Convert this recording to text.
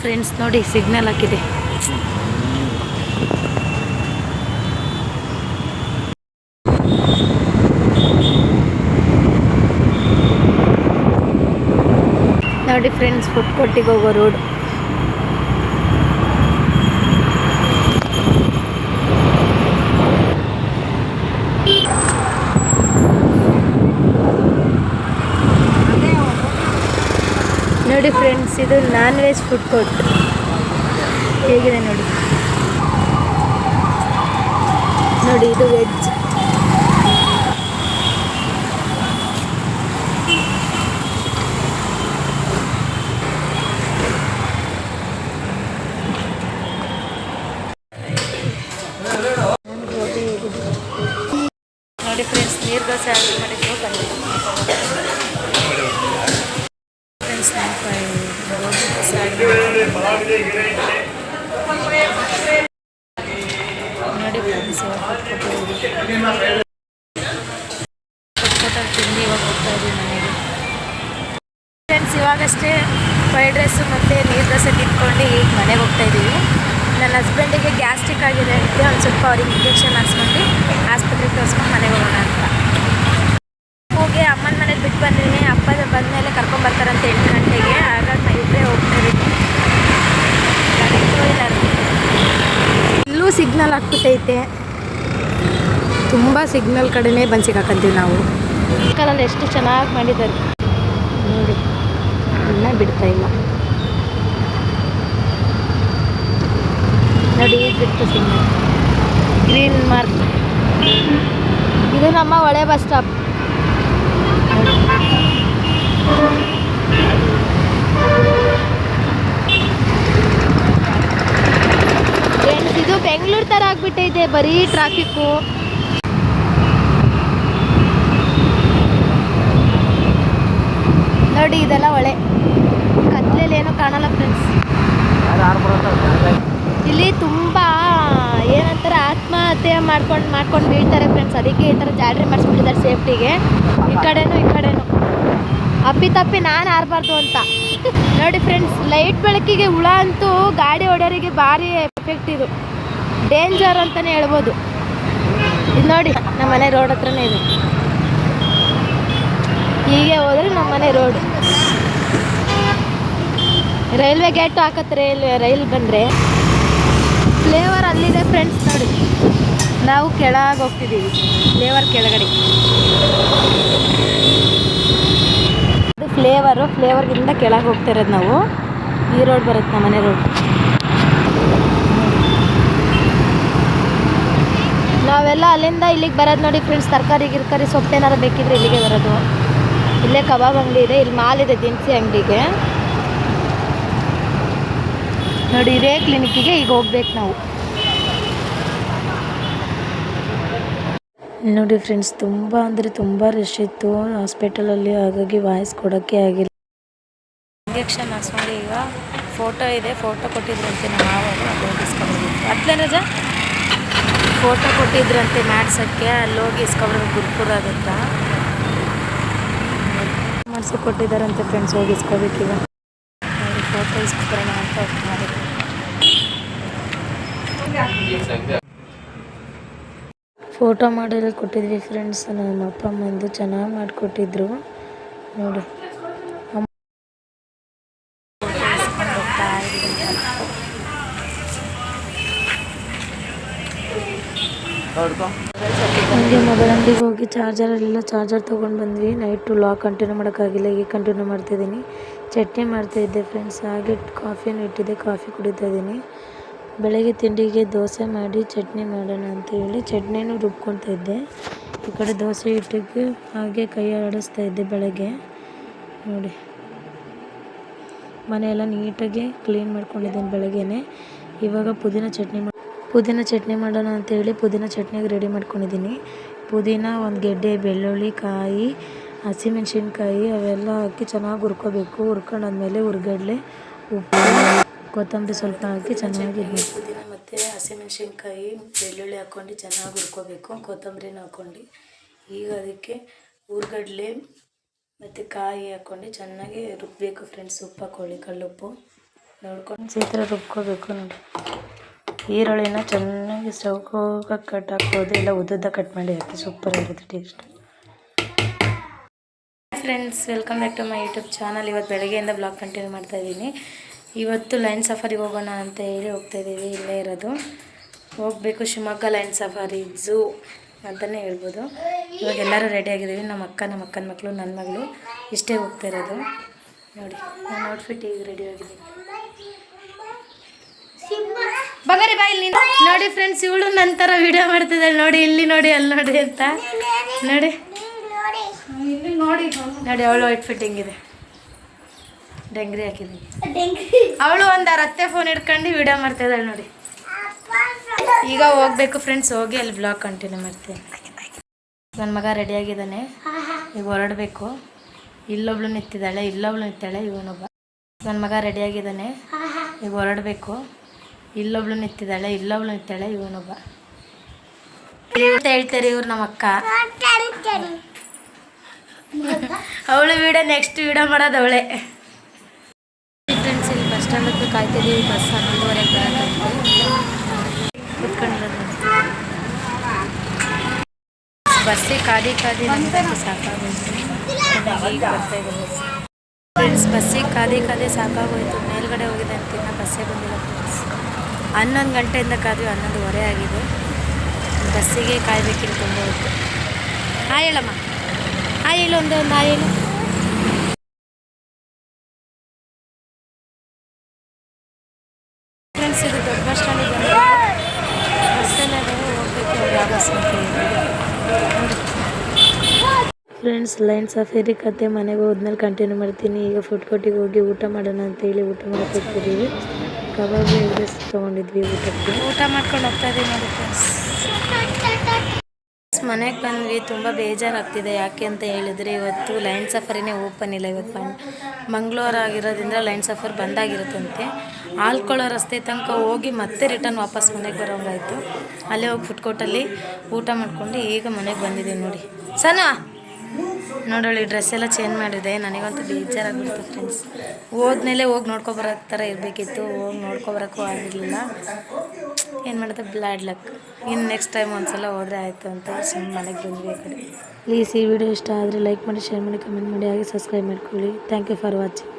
Friends ನೋಡಿ signal ಹಾಕಿದೆ. ನೋಡಿ ಫ್ರೆಂಡ್ಸ್ ಫುಡ್ ಕೊಟ್ಟಿಗೆ ಹೋಗೋ ರೋಡ್ ನೋಡಿ ಫ್ರೆಂಡ್ಸ್ ಇದು ನಾನ್ ವೆಜ್ ಫುಡ್ ಕೋರ್ಟ್ ಹೇಗಿದೆ ನೋಡಿ? ನೋಡಿ ಇದು ವೆಜ್ ಫ್ರೆಂಡ್ಸ್ ಇವಾಗ ಹೋಗ್ತಾ ಇವಾಗಷ್ಟೇ ಫ್ರೈಡ್ ರೈಸು ಮತ್ತು ನೀರು ದೋಸೆ ತಿಂದ್ಕೊಂಡು ಈಗ ಮನೆಗೆ ಹೋಗ್ತಾ ಇದ್ದೀವಿ ನನ್ನ ಹಸ್ಬೆಂಡಿಗೆ ಗ್ಯಾಸ್ಟ್ರಿಕ್ ಆಗಿದೆ ಅಂತ ಒಂದು ಸ್ವಲ್ಪ ಅವ್ರಿಗೆ ಇಂಜೆಕ್ಷನ್ ಹಾಕ್ಸ್ಕೊಂಡು ಆಸ್ಪತ್ರೆಗೆ ತೋರಿಸ್ಕೊಂಡು ಮನೆಗೆ ಹೋಗೋಣ ಅಂತ. ಹೋಗಿ ಅಮ್ಮನ ಮನೇಲಿ ಬಿಟ್ಟು ಬಂದಿದ್ದೀನಿ ಅಪ್ಪ ಬಂದಮೇಲೆ ಕರ್ಕೊಂಬರ್ತಾರಂತ ಎಂಟು ಗಂಟೆಗೆ. ಹಾಗಾಗಿ ನಾ ಇಬ್ಬರೇ ಹೋಗ್ತಾ ಇದ್ದೀನಿ. ಇಲ್ಲೂ. ಸಿಗ್ನಲ್ ಹಾಕ್ಬಿಟ್ಟೈತೆ ತುಂಬ ಸಿಗ್ನಲ್ ಕಡೆನೇ ಬಂದು ಸಿಗಾಕಂತೀವಿ ನಾವು. ಕಾಲಲ್ಲಿ ಎಷ್ಟು ಚೆನ್ನಾಗಿ ಮಾಡಿದ್ದಾರೆ. ನೋಡಿ ಇನ್ನ ಬಿಡ್ತಾ ಇಲ್ಲ. ನೋಡಿ ಬಿಟ್ಟು ಬಿಡ್ತು ಸಿಗ್ನಲ್. ಗ್ರೀನ್ ಮಾರ್ಕ್ ಇದು ನಮ್ಮ ಹೊಳೆ ಬಸ್ ಸ್ಟಾಪ್ ಫ್ರೆಂಡ್ಸ್ ಇದು ಬೆಂಗಳೂರು ಥರ ಆಗ್ಬಿಟ್ಟೈತೆ, ಬರೀ ಟ್ರಾಫಿಕ್ಕು ನೋಡಿ, ಇದೆಲ್ಲ ಒಳ್ಳೆ ಕತ್ಲೇಲಿ ಏನೂ ಕಾಣಲ್ಲ ಫ್ರೆಂಡ್ಸ್ ಇಲ್ಲಿ ತುಂಬ ಏನಂತಾರೆ, ಆತ್ಮಹತ್ಯೆ ಮಾಡ್ಕೊಂಡು ಮಾಡ್ಕೊಂಡು ಬೀಳ್ತಾರೆ ಫ್ರೆಂಡ್ಸ್ ಅದಕ್ಕೆ ಈ ಥರ ಜಾಡ್ರಿ ಮಾಡಿಸ್ಬಿಟ್ಟಿದ್ದಾರೆ ಸೇಫ್ಟಿಗೆ. ಈ ಕಡೆನೂ ಈ ಕಡೆನೂ. ಅಪ್ಪಿ ತಪ್ಪಿ ನಾನು ಆರಬಾರ್ದು ಅಂತ. ನೋಡಿ ಫ್ರೆಂಡ್ಸ್ ಲೈಟ್ ಬೆಳಕಿಗೆ ಹುಳ ಅಂತೂ ಗಾಡಿ ಹೊಡೆಯೋರಿಗೆ ಭಾರಿ ಎಫೆಕ್ಟ್ ಇದು. ಡೇಂಜರ್ ಅಂತಲೇ ಹೇಳ್ಬೋದು. ಇದು ನೋಡಿ ನಮ್ಮ ಮನೆ ರೋಡ್ ಹತ್ರನೇ ಇದೆ. ಹೀಗೆ ಹೋದ್ರೆ ನಮ್ಮ ಮನೆ ರೋಡ್ ರೈಲ್ವೆ ಗೇಟ್ ಹಾಕತ್ತೆ ರೈಲ್ವೆ ರೈಲ್ ಬಂದರೆ ಫ್ಲೇವರ್ ಅಲ್ಲಿದೆ ಫ್ರೆಂಡ್ಸ್ ನೋಡಿ. ನಾವು ಕೆಳಗೆ ಹೋಗ್ತಿದ್ದೀವಿ ಫ್ಲೇವರ್ ಕೆಳಗಡೆ. ಅದು ಫ್ಲೇವರು ಫ್ಲೇವರ್ಗಿಂತ ಕೆಳಗೆ ಹೋಗ್ತಾ ಇರೋದು ನಾವು. ಈ ರೋಡ್ ಬರುತ್ತೆ, ನಮ್ಮ ಮನೆ ರೋಡ್ ನಾವೆಲ್ಲ ಅಲ್ಲಿಂದ ಇಲ್ಲಿಗೆ ಬರೋದು ನೋಡಿ ಫ್ರೆಂಡ್ಸ್ ತರಕಾರಿ ಗಿರ್ಕಾರಿ ಸೊಪ್ಪು ಏನಾರು ಬೇಕಿದ್ರೆ ಇಲ್ಲಿಗೆ ಬರೋದು. ಇಲ್ಲೇ ಕಬಾಬ್ ಅಂಗಡಿ ಇದೆ ಇಲ್ಲಿ ಮಾಲ್ ಇದೆ ದಿನಸಿ ಅಂಗಡಿಗೆ. ನೋಡಿ ಇದೇ ಕ್ಲಿನಿಕ್ಕಿಗೆ ಈಗ ಹೋಗ್ಬೇಕು ನಾವು. ನೋಡಿ ಫ್ರೆಂಡ್ಸ್ ತುಂಬ ಅಂದರೆ ತುಂಬ ರಶ್ ಇತ್ತು. ಹಾಸ್ಪಿಟಲಲ್ಲಿ ಹಾಗಾಗಿ ವಾಯ್ಸ್ ಕೊಡೋಕ್ಕೆ ಆಗಿಲ್ಲ. ಇಂಜೆಕ್ಷನ್ ಹಾಕ್ಸ್ಕೊಂಡು ಈಗ ಫೋಟೋ ಇದೆ ಫೋಟೋ ಕೊಟ್ಟಿದ್ರಂತೆ ನಾವು ಮಾವರು ಅದು ಅತ್ಲೇ ರಜ ಫೋಟೋ ಕೊಟ್ಟಿದ್ರಂತೆ ಮ್ಯಾಟ್ಸಕ್ಕೆ ಅಲ್ಲಿ ಹೋಗಿ ಇಸ್ಕೊಬರೋದು ಗುರುಪುರದ ಹತ್ರ ಮಾಡಿಸಿ ಕೊಟ್ಟಿದ್ದಾರಂತೆ ಫ್ರೆಂಡ್ಸ್ ಹೋಗಿ ಇಸ್ಕೋಬೇಕೀಗ ಫೋಟೋ ಇಸ್ಕೊಬರೋಣ ಅಂತ ಮಾಡಿದ್ರು ಫೋಟೋ ಮಾಡಿದ್ರೆ ಕೊಟ್ಟಿದ್ವಿ ಫ್ರೆಂಡ್ಸ್ ನಮ್ಮ ಅಪ್ಪ ಅಮ್ಮಂದು ಚೆನ್ನಾಗಿ ಮಾಡಿಕೊಟ್ಟಿದ್ರು. ನೋಡಿ. ಹೋಗಿ ಚಾರ್ಜರ್ ಎಲ್ಲ ಚಾರ್ಜರ್ ತೊಗೊಂಡು ಬಂದ್ವಿ. ನೈಟು ಲಾಗ್ ಕಂಟಿನ್ಯೂ ಮಾಡೋಕ್ಕಾಗಿಲ್ಲ, ಈಗ ಕಂಟಿನ್ಯೂ ಮಾಡ್ತಾಯಿದ್ದೀನಿ ಚಟ್ನಿ ಮಾಡ್ತಾ ಇದ್ದೆ ಫ್ರೆಂಡ್ಸ್ ಹಾಗೆ ಕಾಫಿನೂ ಇಟ್ಟಿದ್ದೆ ಕಾಫಿ ಕುಡಿತಾ ಇದ್ದೀನಿ. ಬೆಳಗ್ಗೆ ತಿಂಡಿಗೆ ದೋಸೆ ಮಾಡಿ, ಚಟ್ನಿ ಮಾಡೋಣ ಅಂತ ಹೇಳಿ ಚಟ್ನಿನೂ ರುಬ್ಕೊತಾ ಇದ್ದೆ. ಈ ಕಡೆ ದೋಸೆ ಹಿಟ್ಟಿಗೆ ಹಾಗೆ ಕೈ ಆಡಿಸ್ತಾ ಇದ್ದೆ ಬೆಳಗ್ಗೆ. ನೋಡಿ. ಮನೆಯೆಲ್ಲ ನೀಟಾಗಿ ಕ್ಲೀನ್ ಮಾಡ್ಕೊಂಡಿದ್ದೀನಿ ಬೆಳಗ್ಗೆನೆ. ಇವಾಗ ಪುದೀನ ಚಟ್ನಿ ಪುದೀನ ಚಟ್ನಿ ಮಾಡೋಣ ಅಂತೇಳಿ ಪುದೀನ ಚಟ್ನಿಗೆ ರೆಡಿ ಮಾಡ್ಕೊಂಡಿದ್ದೀನಿ. ಪುದೀನ ಒಂದು ಗೆಡ್ಡೆ ಬೆಳ್ಳುಳ್ಳಿ ಕಾಯಿ ಹಸಿಮೆಣ್ಸಿನ್ಕಾಯಿ ಅವೆಲ್ಲ ಹಾಕಿ ಚೆನ್ನಾಗಿ ಹುರ್ಕೋಬೇಕು. ಹುರ್ಕೊಂಡಾದ್ಮೇಲೆ ಹುರ್ಗಡ್ಲೆ ಉಪ್ಪು ಕೊತ್ತಂಬರಿ ಸ್ವಲ್ಪ ಹಾಕಿ ಚೆನ್ನಾಗಿ ಪುದೀನ ಮತ್ತು ಹಸಿಮೆಣ್ಸಿನ್ಕಾಯಿ ಬೆಳ್ಳುಳ್ಳಿ ಹಾಕ್ಕೊಂಡು ಚೆನ್ನಾಗಿ ಹುರ್ಕೋಬೇಕು. ಕೊತ್ತಂಬರಿನ ಹಾಕ್ಕೊಂಡು. ಈಗ ಅದಕ್ಕೆ ಹುರ್ಗಡ್ಲೆ ಮತ್ತು ಕಾಯಿ ಹಾಕ್ಕೊಂಡು ಚೆನ್ನಾಗಿ ರುಬ್ಬಬೇಕು ಫ್ರೆಂಡ್ಸ್ ಉಪ್ಪು ಹಾಕ್ಕೊಳ್ಳಿ ಕಲ್ಲುಪ್ಪು ನೋಡ್ಕೊಂಡು ಈ ಥರ ರುಬ್ಕೋಬೇಕು ನೋಡಿ. ಈರುಳ್ಳಿನ ಚೆನ್ನಾಗಿ ಚೌಕೋಗ ಕಟ್ ಹಾಕ್ಬೋದು ಇಲ್ಲ ಉದ್ದುದ್ದ ಕಟ್ ಮಾಡಿ ಹಾಕಿ ಸೂಪರ್ ಆಗಿರುತ್ತೆ taste friends welcome back to my YouTube channel ಇವತ್ತು ಬೆಳಗ್ಗೆಯಿಂದ ಬ್ಲಾಗ್ ಕಂಟಿನ್ಯೂ ಮಾಡ್ತಾ ಇದ್ದೀನಿ. ಇವತ್ತು ಲೈನ್ ಸಫಾರಿಗೆ ಹೋಗೋಣ ಅಂತ ಹೇಳಿ ಹೋಗ್ತಾ ಇದ್ದೀವಿ, ಇಲ್ಲೇ ಇರೋದು. ಹೋಗಬೇಕು ಶಿವಮೊಗ್ಗ ಲೈನ್ ಸಫಾರಿ ಝೂ ಅಂತಲೇ ಹೇಳ್ಬೋದು. ಇವಾಗ ಎಲ್ಲರೂ ರೆಡಿ ಆಗಿದ್ದೀವಿ, ನಮ್ಮ ಅಕ್ಕ, ನಮ್ಮ ಅಕ್ಕನ ಮಕ್ಕಳು ನನ್ನ ಮಗಳು. ಇಷ್ಟೇ ಹೋಗ್ತಾ ಇರೋದು. ನೋಡಿ, ನಾನು ಔಟ್ಫಿಟ್ ಈಗ ರೆಡಿ ಆಗಿದ್ದೀನಿ. ಬಗರಿ ಬಾಯಿ ನೀನು ನೋಡಿ ಫ್ರೆಂಡ್ಸ್ ಇವಳು ನಂತರ ವಿಡಿಯೋ ಮಾಡ್ತಿದ್ದಾಳೆ. ನೋಡಿ, ಇಲ್ಲಿ ನೋಡಿ, ಅಲ್ಲಿ ನೋಡಿ ಅಂತ. ನೋಡಿ. ನೋಡಿ, ಅವಳು ವೈಟ್ ಫಿಟ್ಟಿಂಗ್ ಇದೆ. ಡಂಗ್ರಿ ಹಾಕಿದ್ದೀನಿ ಅವಳು ಒಂದು ರತ್ತೆ ಫೋನ್ ಹಿಡ್ಕೊಂಡು ವಿಡಿಯೋ ಮಾಡ್ತಾ ಇದ್ದಾಳೆ ನೋಡಿ. ಈಗ ಹೋಗ್ಬೇಕು ಫ್ರೆಂಡ್ಸ್ ಹೋಗಿ ಅಲ್ಲಿ ಬ್ಲಾಗ್ ಕಂಟಿನ್ಯೂ ಮಾಡ್ತೀನಿ. ನನ್ನ ಮಗ ರೆಡಿ ಆಗಿದ್ದಾನೆ. ಈಗ ಹೊರಡಬೇಕು. ಇಲ್ಲೊಬ್ಳು ನಿಂತಿದ್ದಾಳೆ, ಇಲ್ಲೊಬ್ಳು ನಿಂತಾಳೆ, ಇವನೊಬ್ಬ. ನನ್ನ ಮಗ ರೆಡಿ ಆಗಿದ್ದಾನೆ. ಈಗ ಹೊರಡಬೇಕು. ಇಲ್ಲೊಬ್ಳು ನಿಂತಿದ್ದಾಳೆ, ಇಲ್ಲೊಬ್ಳು ನಿಂತಾಳೆ ಇವನೊಬ್ಬ. ಹೇಳ್ತಾರೆ ಇವ್ರು ನಮ್ಮ ಅಕ್ಕ ಅವಳು ವಿಡಿಯೋ ನೆಕ್ಸ್ಟ್ ವಿಡಿಯೋ ಮಾಡೋದು ಅವಳೆ ಫ್ರೆಂಡ್ಸ್ ಇಲ್ಲಿ ಬಸ್ ಸ್ಟ್ಯಾಂಡ್ ಹತ್ರ ಕಾಯ್ತಿದ್ದೀವಿ ಬಸ್ ಕುತ್ಕೊಂಡಿರೋದು ಬಸ್ಸಿಗೆ ಕಾದಿ ಕಾದಿ ಸಾಕಾಗೋಯ್ತು. ಫ್ರೆಂಡ್ಸ್ ಬಸ್ಸಿಗೆ ಕಾದಿ ಕಾದಿ ಸಾಕಾಗೋಯ್ತು. ಮೇಲ್ಗಡೆ ಹೋಗಿದೆ ಅಂತ ಇನ್ನು ಬಸ್ಸೇ ಬಂದಿಲ್ಲ ಫ್ರೆಂಡ್ಸ್ ಹನ್ನೊಂದು ಗಂಟೆಯಿಂದ ಕಾದ್ವಿ, ಹನ್ನೊಂದುವರೆ ಆಗಿದೆ. ಬಸ್ಸಿಗೆ ಕಾಯ್ಬೇಕಿಲ್ಲ ತುಂಬ ಹೊತ್ತು. ಹಾಯ್ ಹೇಳಮ್ಮ. ಹಾಯ್ ಹೇಳು, ಒಂದು ಒಂದು ಹಾಯ್ ಹೇಳು. ಫ್ರೆಂಡ್ಸ್ ಇದು ದೊಡ್ಡ ಬಸ್ ಸ್ಟ್ಯಾಂಡ್ ಇದೆ ಹೋಗ್ಬೇಕು ಫ್ರೆಂಡ್ಸ್ ಲೈನ್ ಸಫೇರಿ ಕತೆ, ಮನೆಗೆ ಹೋದ್ಮೇಲೆ ಕಂಟಿನ್ಯೂ ಮಾಡ್ತೀನಿ. ಈಗ ಫುಡ್ ಕೋರ್ಟಿಗೆ ಹೋಗಿ ಊಟ ಮಾಡೋಣ ಅಂತೇಳಿ ಊಟ ಮಾಡಕ್ಕೆ ಹೋಗ್ತಿದ್ದೀವಿ. ಕಬಾಬ್ ಎಗ್ ತಗೊಂಡಿದ್ವಿ ಊಟಕ್ಕೆ. ಊಟ ಮಾಡ್ಕೊಂಡು ಹೋಗ್ತಾ ಇದೀವಿ ನೋಡಿ ಫ್ರೆಂಡ್ಸ್ ಮನೆಗೆ ಬಂದ್ವಿ. ತುಂಬ ಬೇಜಾರಾಗ್ತಿದೆ. ಯಾಕೆ ಅಂತ ಹೇಳಿದರೆ ಇವತ್ತು ಲೈನ್ ಸಫರಿನೇ ಓಪನ್ ಇಲ್ಲ ಇವತ್ತು ಬನ್ ಮಂಗಳವಾರ ಆಗಿರೋದ್ರಿಂದ ಲೈನ್ ಸಫರ್ ಬಂದಾಗಿರುತ್ತಂತೆ. ಆಲ್ಕೊಳ್ಳೋ ರಸ್ತೆ ತನಕ ಹೋಗಿ ಮತ್ತೆ ರಿಟರ್ನ್ ವಾಪಸ್ ಮನೆಗೆ ಬರೋಂಗಾಯಿತು ಅಲ್ಲೇ ಹೋಗಿ ಫುಡ್ ಕೋರ್ಟಲ್ಲಿ ಊಟ ಮಾಡ್ಕೊಂಡು ಈಗ ಮನೆಗೆ ಬಂದಿದ್ದೀವಿ ನೋಡಿ. ಸನ! ನೋಡೋಳಿ ಡ್ರೆಸ್ ಎಲ್ಲ ಚೇಂಜ್ ಮಾಡಿದೆ. ನನಗಂತೂ ಬೇಜಾರಾಗ್ಬಿಡ್ತು ಫ್ರೆಂಡ್ಸ್ ಹೋದ್ಮೇಲೆ ಹೋಗಿ ನೋಡ್ಕೊಬರೋ ಥರ ಇರಬೇಕಿತ್ತು. ಹೋಗಿ ನೋಡ್ಕೊಬರೋಕ್ಕೂ ಆಗಿರಲಿಲ್ಲ. ಏನು ಮಾಡಿದೆ? ಬ್ಲ್ಯಾಡ್ ಲಕ್ ಇನ್ನು ನೆಕ್ಸ್ಟ್ ಟೈಮ್ ಒಂದ್ಸಲ ಹೋದರೆ ಆಯಿತು ಅಂತ ಸುಮ್ಮನೆ ಮನೆಗೆ ಬಂದ್ವಿ ಕಡೆ. ಪ್ಲೀಸ್ ಈ ವಿಡಿಯೋ ಇಷ್ಟ ಆದರೆ ಲೈಕ್ ಮಾಡಿ ಶೇರ್ ಮಾಡಿ ಕಮೆಂಟ್ ಮಾಡಿ, ಹಾಗೆ ಸಬ್ಸ್ಕ್ರೈಬ್ ಮಾಡ್ಕೊಳ್ಳಿ. Thank you for watching